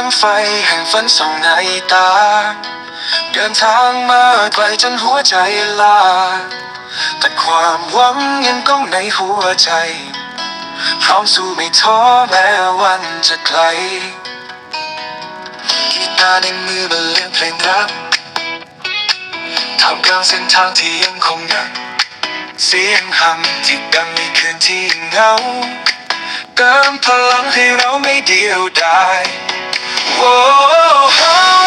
งไฟแห่งฝันส่องในตา เดินทางมาไกลจนหัวใจลา แต่ความหวังยังก้องในหัวใจ พร้อมสู้ไม่ท้อแม้วันจะไกลกีตาร์ในมือบรรเลงเพลงรักท่ามกลางเส้นทางที่ยังคงดังเสียงหัมที่ดังในคืนที่เหงาเติมพลังให้เราไม่เดียวดาย โอ้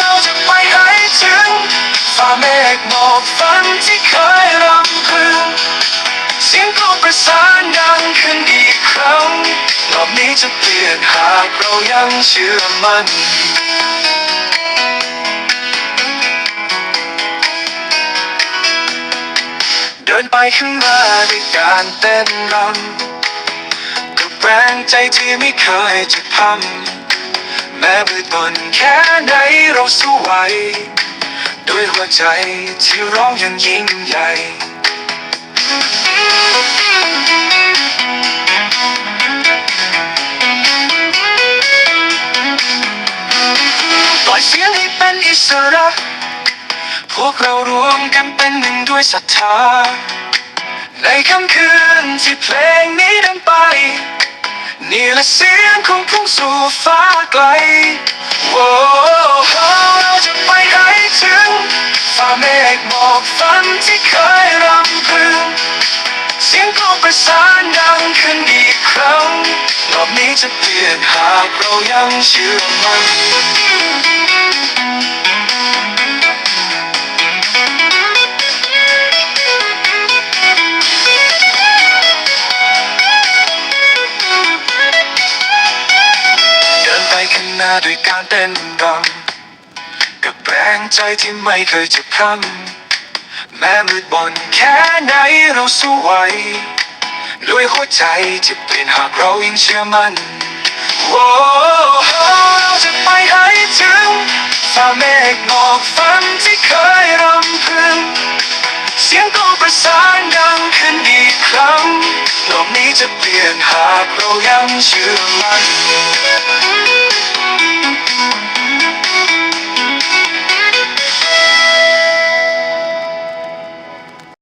เราจะไปให้ถึงฝ่าเมฆหมอกฝันที่เคยรำพึงเสียงกลองประสานดังขึ้นอีกครั้งรอบนี้จะเปลี่ยนหากเรายังเชื่อมันเดินไปข้างหน้าด้วยการเต้นรำกับแรงใจที่ไม่เคยจะพัง แม้มืดมนแค่ไหนเราสู้ไหวด้วยหัวใจที่ร้องอยังยิ่งใหญ่ปล่อยเสียงให้เป็นอิสระ พวกเรารวมกันเป็นหนึ่งด้วยศรัทธา ในค่ำคืนที่เพลงนี้ดังไป นี่และเสียงของพุ่งสู่ฟ้าไกลโอ้เราจะไปให้ถึงฝ่าเมฆหมอกฝันที่เคยรำพึง เสียงกลองประสานดังขึ้นอีกครั้งรอบนี้จะเปลี่ยนหากเรายังเชื่อมัน ด้วยการเต้นรำกับแรงใจที่ไม่เคยจะพร่ำแม้มืดบนแค่ไหนเราสู้ไหวด้วยหัวใจที่เปลี่ยนหากเรายังเชื่อมันโอ้เราจะไปให้ถึงฝ่าเมฆหมอกฝันที่เคยรำพึง เสียงกลองประสานดังขึ้นอีกครั้งโลกนี้จะเปลี่ยนหากเรายังเชื่อมัน